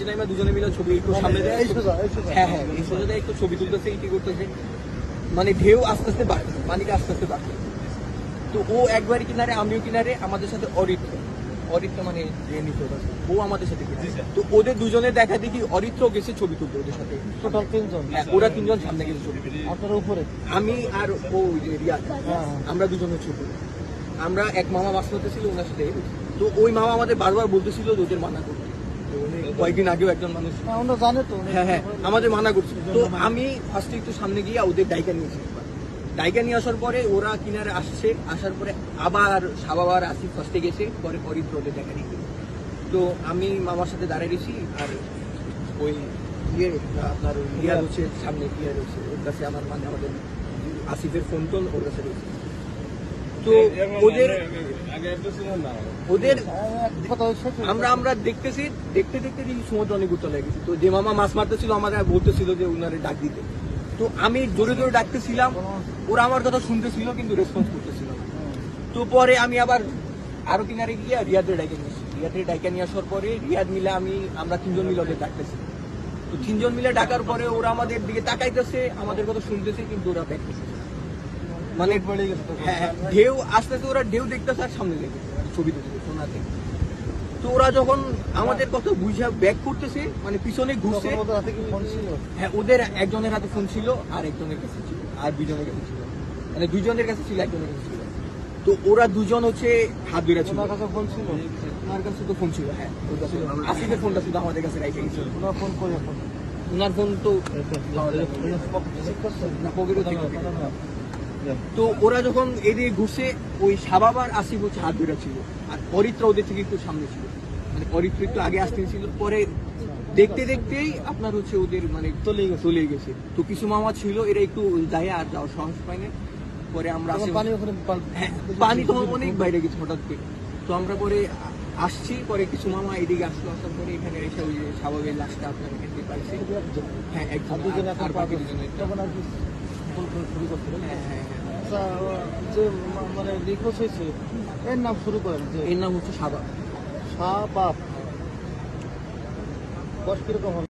নিচে নামে দুজনে মিলে ছবি একটু সামনে দেয়। হ্যাঁ হ্যাঁ এই সোজা একটু ছবি তুলতেছে ইটি করতেছে? মানে ঢেউ আস্তে আস্তে বাড়তেছে পানিটা আস্তে আস্তে বাড়ছে। তো ও একবারই কিনারে আমিও কিনারে আমাদের সাথে অরিত্র। অরিত্র মানে যে নিচে ও আমাদের সাথে তো ওদের দুজনে দেখা দেখি অরিত্র গেছে ছবি তুলতে ওদের সাথে। টোটাল তিনজন। হ্যাঁ, ওরা তিনজন সামনে গেছে ছবি। আপনার উপরে? আমি আর ও ওই যে রিয়াদ হ্যাঁ। আমরা দুজন ছবি আমরা এক মামা বাস করতেছিল ওনার সাথে। তো ওই মামা আমাদের বারবার বলতেছিল যে ওদের মানা করতে কয়েকদিন আগেও একজন মানুষ হ্যাঁ, জানে তো হ্যাঁ হ্যাঁ আমাদের মানা করছিল তো আমি ফার্স্টে একটু সামনে গিয়ে ওদের ডাইকা নিয়েছি ডাইকা নিয়ে আসার পরে ওরা কিনারে আসছে আসার পরে আবার সাবাবার আসিফ ফার্স্টে গেছে পরে অরিত্র ওদের দেখা নিয়ে তো আমি মামার সাথে দাঁড়িয়ে গেছি আর ওই ইয়ে আপনার রিয়াদ হচ্ছে সামনে ইয়ে রয়েছে ওর কাছে আমার মানে আমাদের আসিফের ফোন টোন ওর কাছে রয়েছে। তো ওদের ওদের আমরা আমরা দেখতেছি, দেখতে দেখতে দেখি সমুদ্র অনেক উত্তর লেগেছে তো যে মামা মাছ মারতেছিল, আমাদের বলতেছিল যে উনারে ডাক দিতে। তো আমি জোরে জোরে ডাকতেছিলাম, ওরা আমার কথা শুনতেছিল, কিন্তু রেসপন্স করতেছিল তো পরে আমি আবার আরও কিনারে গিয়ে রিয়াদের ডাইকে নিয়েছি রিয়াদের ডাইকে নিয়ে আসার পরে রিয়াদ মিলে আমি আমরা তিনজন মিলে ওদের ডাকতেছি। তো তিনজন মিলে ডাকার পরে ওরা আমাদের দিকে তাকাইতেছে, আমাদের কথা শুনতেছে, কিন্তু ওরা না। মানে। হ্যাঁ ঢেউ আস্তে আস্তে ওরা ঢেউ দেখতেছে আর সামনে দেখতেছে ছবি তুলছে সোনাতে। তো ওরা যখন আমাদের কথা বুঝা ব্যাক করতেছে মানে পিছনে ঘুরছে হ্যাঁ ওদের একজনের হাতে ফোন ছিল আর একজনের কাছে ছিল আর দুজনের কাছে ছিল। মানে দুজনের কাছে ছিল একজনের কাছে ছিল। তো ওরা দুজন হচ্ছে হাত ধরে ছিল। কাছে ফোন ছিল? ওনার কাছে তো ফোন ছিল হ্যাঁ। ওর কাছে আসিফের ফোনটা শুধু আমাদের কাছে রেখে গেছিল। ওনার ফোন করে ওনার ফোন তো না পকেটে থেকে। তো ওরা যখন এদিকে ঘুরছে ওই সাবাব আর আসিফ হচ্ছে হাত ধরে ছিল। আর অরিত্রা ওদের থেকে একটু সামনে ছিল। মানে অরিত্র একটু আগে আসতে ছিল পরে দেখতে দেখতেই আপনার হচ্ছে ওদের মানে চলে গেছে। চলে গেছে। তো কিছু মামা ছিল এরা একটু যায় আর যাওয়ার সাহস পায় না। পরে আমরা পানি হ্যাঁ, তো অনেক বাইরে গেছে হঠাৎ করে। তো আমরা পরে আসছি পরে কিছু মামা এদিকে আসলো আসার পরে এখানে এসে ওই স্বাভাবিক লাশটা আপনার এখান থেকে পাইছে হ্যাঁ আর একজন আর- বাকি ধরছে। শুরু হ্যাঁ। হ্যাঁ যে মানে নিখোঁজ হয়েছে এর নাম শুরু করেন যে এর নাম হচ্ছে সাবা বাপ বয়স কীরকম হবে?